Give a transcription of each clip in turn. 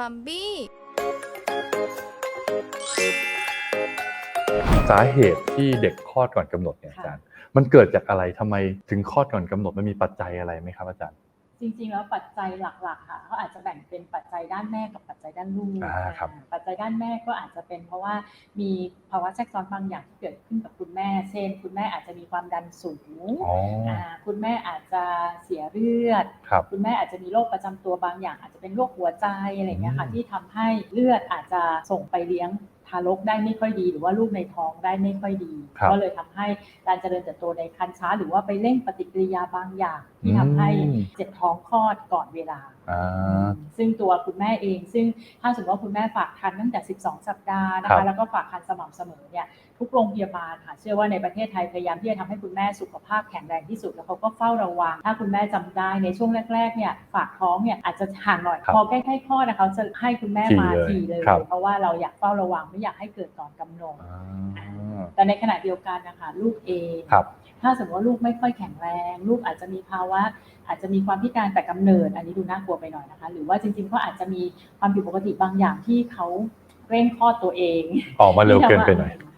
มัมบี้ สาเหตุที่เด็กคลอดก่อนกำหนดเนี่ยอาจารย์ มันเกิดจากอะไรทำไมถึงคลอดก่อนกำหนดมันมีปัจจัยอะไรไหมครับอาจารย์ จริง ๆ แล้วปัจจัยหลัก ๆ ค่ะเขาอาจจะแบ่งเป็นปัจจัยด้านแม่กับปัจจัยด้านลูกอ่าครับอ่าปัจจัยด้านแม่ก็อาจจะเป็นเพราะว่ามีภาวะแทรกซ้อนบางอย่างที่เกิดขึ้นกับคุณแม่ เช่น คุณแม่อาจจะมีความดันสูงอ๋ออ่าคุณแม่อาจจะเสียเลือด ครับ คุณแม่อาจจะมีโรคประจำตัวบางอย่าง อาจจะเป็นโรคหัวใจอะไรอย่างเงี้ยค่ะอืม ที่ทำให้เลือดอาจจะส่งไปเลี้ยงทารกได้ไม่ค่อยดี หรือว่าลูกในท้องได้ไม่ค่อยดีครับก็เลยทำให้การเจริญเติบโตในครรภ์ช้า หรือว่าไปเร่งปฏิกิริยาบางอย่างที่ทำให้อืมเจ็บท้องคลอดก่อนเวลาอ่าซึ่งตัวคุณแม่เอง ซึ่งถ้าสมมติว่าคุณแม่ฝากคันตั้งแต่ 12 สัปดาห์นะครัคะบแล้วก็ฝากคันสม่ำเสมอเนี่ย ทุกโรงพยาบาลค่ะเชื่อว่าในประเทศไทยพยายามที่จะทำให้คุณแม่สุขภาพแข็งแรงที่สุดแล้วเขาก็เฝ้าระวัง ถ้าคุณแม่จำได้ในช่วงแรกๆเนี่ยฝากท้องเนี่ยอาจจะห่างหน่อยครับพอใกล้ๆคลอดนะเขาจะให้คุณแม่มาถี่ทีเลยเลยครับเพราะว่าเราอยากเฝ้าระวังไม่อยากให้เกิดก่อนกำหนดอ่าแต่ในขณะเดียวกันนะคะลูกเองครับถ้าสมมติว่าลูกไม่ค่อยแข็งแรง ลูกอาจจะมีภาวะ อาจจะมีความพิการแต่กำเนิด อันนี้ดูน่ากลัวไปหน่อยนะคะ หรือว่าจริงๆก็อาจจะมีความผิดปกติบางอย่างที่เขาเร่งคลอดตัวเองออกมาเร็วเกินไปหน่อยค่ะ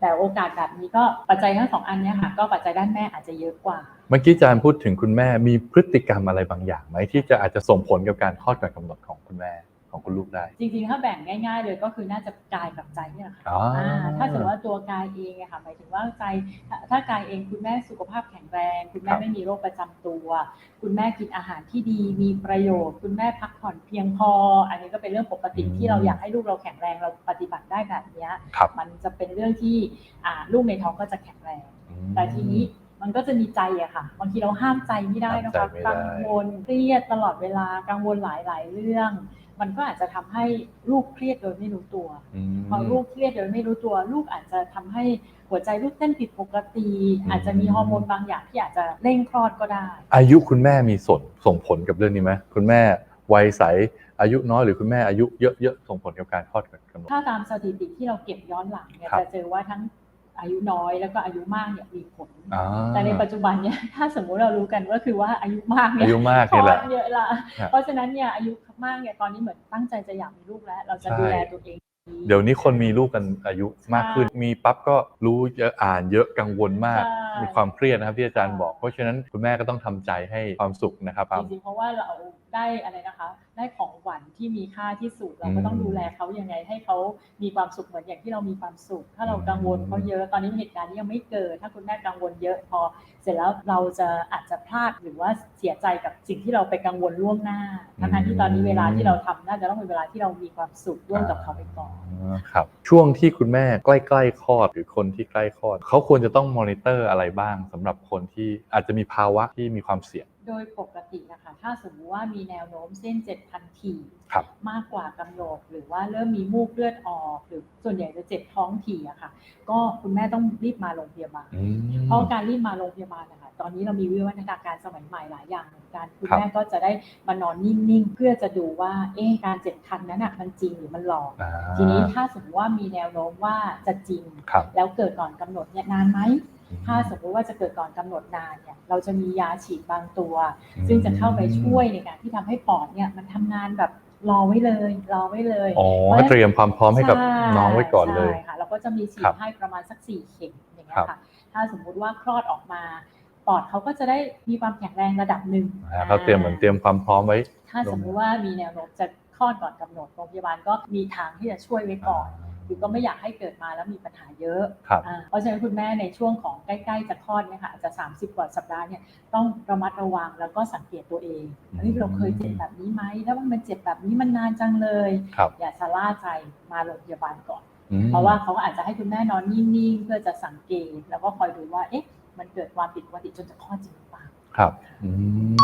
แต่โอกาสแบบนี้ก็ปัจจัยทั้งสองอันเนี้ยค่ะก็ปัจจัยด้านแม่อาจจะเยอะกว่า เมื่อกี้อาจารย์พูดถึงคุณแม่มีพฤติกรรมอะไรบางอย่างไหมที่จะอาจจะส่งผลกับการคลอดก่อนกำหนดของคุณแม่ ของคุณลูกได้ จริงๆ ถ้าแบ่งง่าย ๆ เลยก็คือน่าจะกายกับใจเนี่ยแหละค่ะอ๋ออ่าถ้าสมมติว่าตัวกายเองอะค่ะหมายถึงว่าใจถ้าถ้ากายเองคุณแม่สุขภาพแข็งแรง คุณแม่ครับ ไม่มีโรคประจำตัว คุณแม่กินอาหารที่ดีมีประโยชน์ คุณแม่พักผ่อนเพียงพอ อันนี้ก็เป็นเรื่องปกติที่เราอยากให้ลูกเราแข็งแรงเราปฏิบัติได้แบบเนี้ยครับมันจะเป็นเรื่องที่อ่าลูกในท้องก็จะแข็งแรง อืม แต่ทีนี้มันก็จะมีใจอะค่ะบางทีเราห้ามใจไม่ได้นะห้าคะมใจไม่ได้ กังวลเครียดตลอดเวลากังวลหลายๆเรื่อง มันก็อาจจะทำให้ลูกเครียดโดยไม่รู้ตัวอืมพอลูกเครียดโดยไม่รู้ตัว ลูกอาจจะทำให้หัวใจลูกเต้นผิดปกติอืมอาจจะมีฮอร์โมนบางอย่างที่อาจจะเร่งคลอดก็ได้ อายุคุณแม่มีส่วนส่งผลกับเรื่องนี้ไหมคุณแม่วัยใสอายุน้อยหรือคุณแม่อายุเยอะๆส่งผลกับการคลอดก่อนกำหนดถ้าตามสถิติที่เราเก็บย้อนหลังเนี่ยครับจะเจอว่าทั้ง อายุน้อยแล้วก็อายุมากเนี่ยมีผลอ่าแต่ในปัจจุบันเนี่ยถ้าสมมุติเรารู้กันก็คือว่าอายุมากเนี่อายยุมากคลนี่อแหละดเยอะละครับเพราะฉะนั้นเนี่ยอายุมากเนี่ยตอนนี้เหมือนตั้งใจจะอยากมีลูกแล้ว เราจะใช่ดูแลตัวเอง เดี๋ยวนี้คนมีลูกกันอายุมากขึ้น มีปั๊บก็รู้เยอะอ่านเยอะกังวลมาก ใช่ มีความเครียดนะครับที่อาจารย์ใช่บอก เพราะฉะนั้นคุณแม่ก็ต้องทำใจให้ความสุขนะครับจริงๆเพราะว่าเราได้อะไรนะคะ ได้ของขวัญที่มีค่าที่สุดเราก็ต้องอืมดูแลเขายังไงให้เขามีความสุขเหมือนอย่างที่เรามีความสุข ถ้าเรากังวลเขาเยอะตอนนี้เหตุการณ์นี้ยังไม่เกิด ถ้าคุณแม่กังวลเยอะพอ เสร็จแล้วเราจะอาจจะพลาดหรือว่าเสียใจกับสิ่งที่เราไปกังวลล่วงหน้าทั้งๆที่ตอนนี้เวลาที่เราทำน่าจะต้องเป็นเวลาที่เรามีความสุขร่วมกับเขาไปก่อนอ่าครับช่วงที่คุณแม่ใกล้ๆคลอดหรือคนที่ใกล้คลอดเขาควรจะต้องมอนิเตอร์อะไรบ้างสำหรับคนที่อาจจะมีภาวะที่มีความเสี่ยง โดยปกตินะคะถ้าสมมติว่ามีแนวโน้มเส้น 7,000ถี่ครับมากกว่ากำหนดหรือว่าเริ่มมีมูกเลือดออก หรือส่วนใหญ่จะเจ็บท้องถี่อะค่ะ ก็คุณแม่ต้องรีบมาโรงพยาบาลอืมเพราะการรีบมาโรงพยาบาลนะคะ ตอนนี้เรามีวิวัฒนาการสมัยใหม่หลายอย่างเหมือนกันคุณครับแม่ก็จะได้มานอนนิ่งๆ เพื่อจะดูว่าเอ๊ะการเจ็บคันนั้นอะมันจริงหรือมันหลอกอ่าทีนี้ถ้าสมมติว่ามีแนวโน้มว่าจะจริงครับแล้วเกิดก่อนกำหนดเนี่ยนานไหมถ้าสมมติว่าจะเกิดก่อนกำหนดนานเนี่ยเราจะมียาฉีดบางตัว ซึ่งจะเข้าไปช่วยในการที่ทำให้ปอดเนี่ยมันทำงานแบบรอไว้เลยรอไว้เลยอ๋อให้เตรียมความพร้อมให้กับช่น้องไว้ก่อนเลยใช่ค่ะเราก็จะมีฉีครัดบให้ประมาณสักสี่เข็มอย่างเงี้ครัยบค่ะถ้าสมมุติว่าคลอดออกมา ปอดเขาก็จะได้มีความแข็งแรงระดับหนึ่งอ่าเขาเตรียมเหมือนเตรียมความพร้อมไว้ ถ้าสมมุติว่ามีแนวโน้มจะคลอดก่อนกำหนดโรงพยาบาลก็มีทางที่จะช่วยไว้ก่อนคือก็ไม่อยากให้เกิดมาแล้วมีปัญหาเยอะครับอ่าเพราะฉะนั้นคุณแม่ในช่วงของใกล้ๆจะคลอดเนี่ยค่ะอาจจะ 30 กว่าสัปดาห์เนี่ยต้องระมัดระวังแล้วก็สังเกตตัวเองเฮ้ยเราเคยเจ็บแบบนี้ไหมแล้วมันเจ็บแบบนี้มันนานจังเลยครับอย่าชะล่าใจมาโรงพยาบาลก่อนอืมเพราะว่าเขาอาจจะให้คุณแม่นอนนิ่งๆ เพื่อจะสังเกต แล้วก็คอยดูว่าเอ๊ะ มันเกิดความผิดปกติจนจะคลอดจริงหรือเปล่าครับอืม